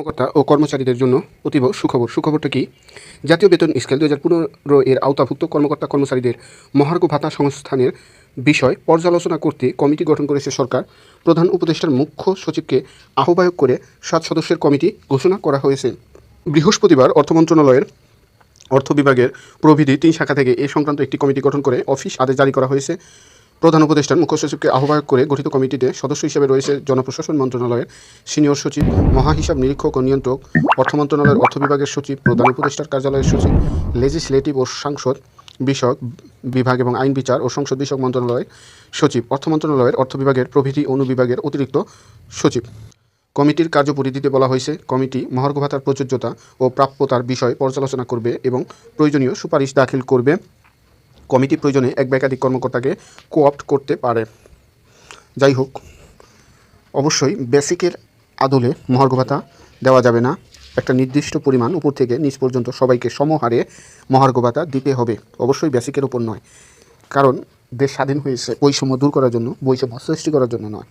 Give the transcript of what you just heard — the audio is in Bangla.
কর্মকর্তা ও কর্মচারীদের জন্য অতীব সুখবর। সুখবরটা কি? জাতীয় বেতন স্কেল দু হাজার পনেরো এর আওতাভুক্ত কর্মকর্তা কর্মচারীদের মহার্ঘ ভাতা সংস্থানের বিষয় পর্যালোচনা করতে কমিটি গঠন করেছে সরকার। প্রধান উপদেষ্টার মুখ্য সচিবকে আহ্বায়ক করে সাত সদস্যের কমিটি ঘোষণা করা হয়েছে। বৃহস্পতিবার অর্থ মন্ত্রণালয়ের অর্থ বিভাগের প্রভৃতি তিন শাখা থেকে এ সংক্রান্ত একটি কমিটি গঠন করে অফিস আদেশ জারি করা হয়েছে। প্রধান উপদেষ্টার মুখ্য সচিবকে আহ্বায়ক করে গঠিত কমিটিতে সদস্য হিসেবে রয়েছে জনপ্রশাসন মন্ত্রণালয়ের সিনিয়র সচিব, মহাহিসাব নিরীক্ষক ও নিয়ন্ত্রক, অর্থ মন্ত্রণালয়ের অর্থ বিভাগের সচিব, প্রধান উপদেষ্টার কার্যালয়ের সচিব, লেজিসলেটিভ ও সাংসদ, বিষয়ক বিভাগ এবং আইন বিচার ও সংসদ বিষয়ক মন্ত্রণালয়ের সচিব, অর্থ মন্ত্রণালয়ের অর্থ বিভাগের প্রভৃতি অনুবিভাগের অতিরিক্ত সচিব। কমিটির কার্যপরিধিতে বলা হয়েছে, কমিটি মহার্ঘ ভাতার প্রযোজ্যতা ও প্রাপ্যতার বিষয় পর্যালোচনা করবে এবং প্রয়োজনীয় সুপারিশ দাখিল করবে। কমিটি প্রয়োজনে এক বা একাধিক কর্মকর্তাকে কোঅপ্ট করতে পারে। যাই হোক, অবশ্যই বেসিকের আদলে মহার্ঘ ভাতা দেওয়া যাবে না। একটা নির্দিষ্ট পরিমাণ উপর থেকে নিচ পর্যন্ত সবাইকে সমহারে মহার্ঘ ভাতা দিতে হবে। অবশ্যই বেসিকের উপর নয়, কারণ দেশ স্বাধীন হয়েছে বৈষম্য দূর করার জন্য, বৈষম্য সৃষ্টি করার জন্য নয়।